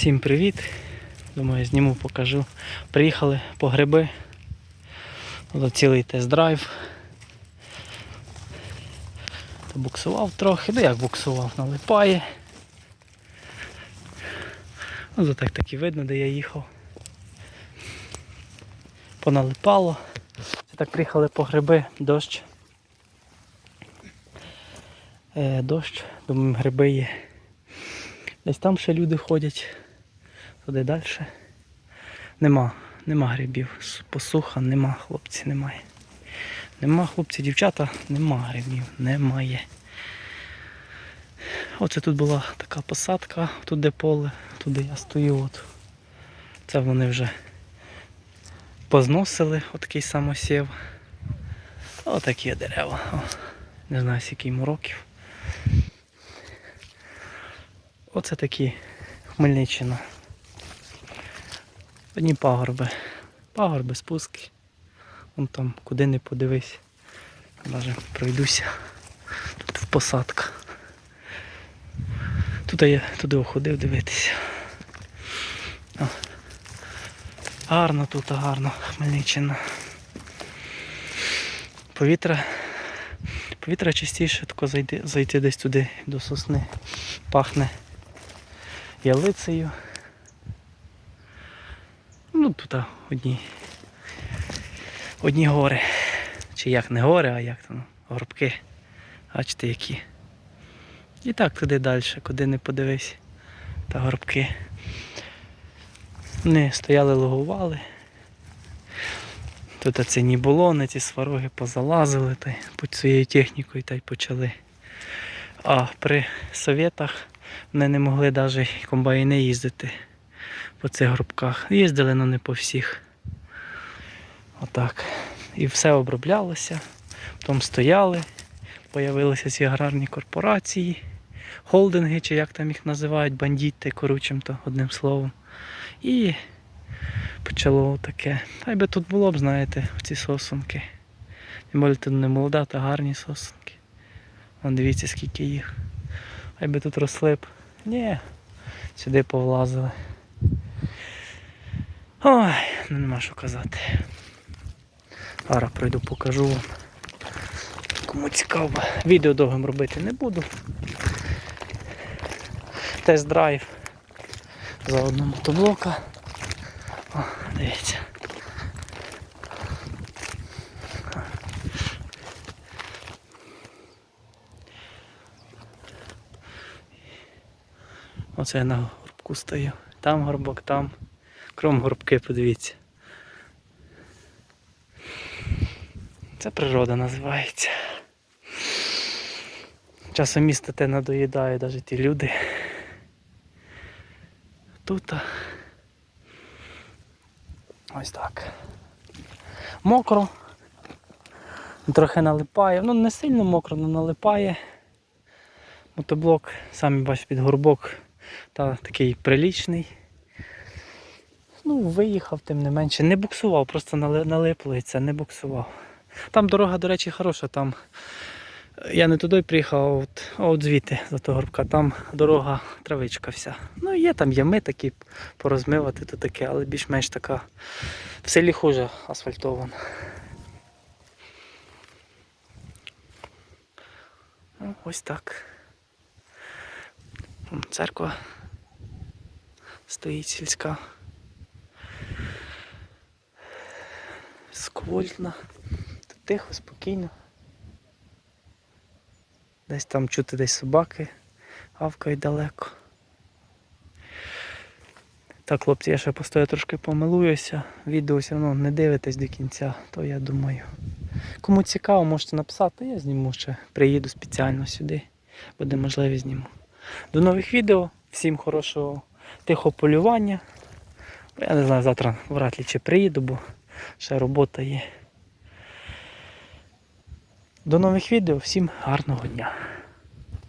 Всім привіт! Думаю, зніму, покажу. Приїхали по гриби. Цілий тест-драйв. Буксував трохи, ну як буксував, налипає. Ну, так таки видно, де я їхав. Поналипало. Це так приїхали по гриби, дощ. Е, дощ, думаю, гриби є. Десь там ще люди ходять, туди далі. Нема, нема грибів. Посуха, нема, хлопці, немає. Нема хлопці, дівчата, нема грибів, немає. Оце тут була така посадка, тут де поле, туди я стою. От. Це вони вже позносили, отакий самосів. Отакі дерева. О, не знаю, скільки йому років. Оце такі Хмельниччина. Одні пагорби. Пагорби, спуски. Вон там, куди не подивись. Навіть пройдуся. Тут в посадках. Тут я туди ходив дивитися. О. Гарно тут, гарно, Хмельниччина. Повітря. Повітря чистіше, тако зайти, зайти десь туди до сосни. Пахне ялицею. Ну, тут одні. Одні гори. Чи як не гори, а як там горбки. Бачите які. І так туди далі, куди не подивись. Та горбки. Вони стояли, логували. Тут це ні було, не ці свароги позалазили та під своєю технікою та й почали. А при совєтах вони не могли навіть комбайни їздити по цих горбках. Їздили, але не по всіх. Отак. І все оброблялося, потім стояли, появилися ці аграрні корпорації, холдинги, чи як там їх називають, бандити, коротше, то одним словом. І почало таке. Та й би тут було б, знаєте, ці сосунки. Тим більше тут не молода, та гарні сосунки. Вон дивіться, скільки їх. Хай би тут росли б. Ні, сюди повлазили. Ой, ну нема що казати. Зараз пройду, покажу вам. Кому цікаво. Відео довгим робити не буду. Тест-драйв за одного мотоблока. О, дивіться. Оце я на горбку стою. Там горбок, там. Кром горбки, подивіться. Це природа називається. Часом місто те надоїдає навіть ті люди. Тут ось так. Мокро. Трохи налипає. Ну не сильно мокро, але налипає. Мотоблок, самі бачите, під горбок та такий прилічний. Ну, виїхав, тим не менше. Не буксував, просто нали- налипло і це не буксував. Там дорога, до речі, хороша. Там е, я не туди приїхав, а от, от звідти за того горбка. Там дорога, травичка вся. Ну, є там ями такі порозмивати, то таке, але більш-менш така в селі хуже асфальтована. Ну, ось так. Церква стоїть сільська. Сквольтна. Тут тихо, спокійно. Десь там чути десь собаки, гавкають далеко. Так, хлопці, я ще постою трошки помилуюся. Відео все одно не дивитесь до кінця, то я думаю. Кому цікаво, можете написати, я зніму ще. Приїду спеціально сюди. Буде можливість зніму. До нових відео. Всім хорошого тихого полювання. Я не знаю, завтра вряд ли чи приїду, бо ще робота є. До нових відео, всім гарного дня.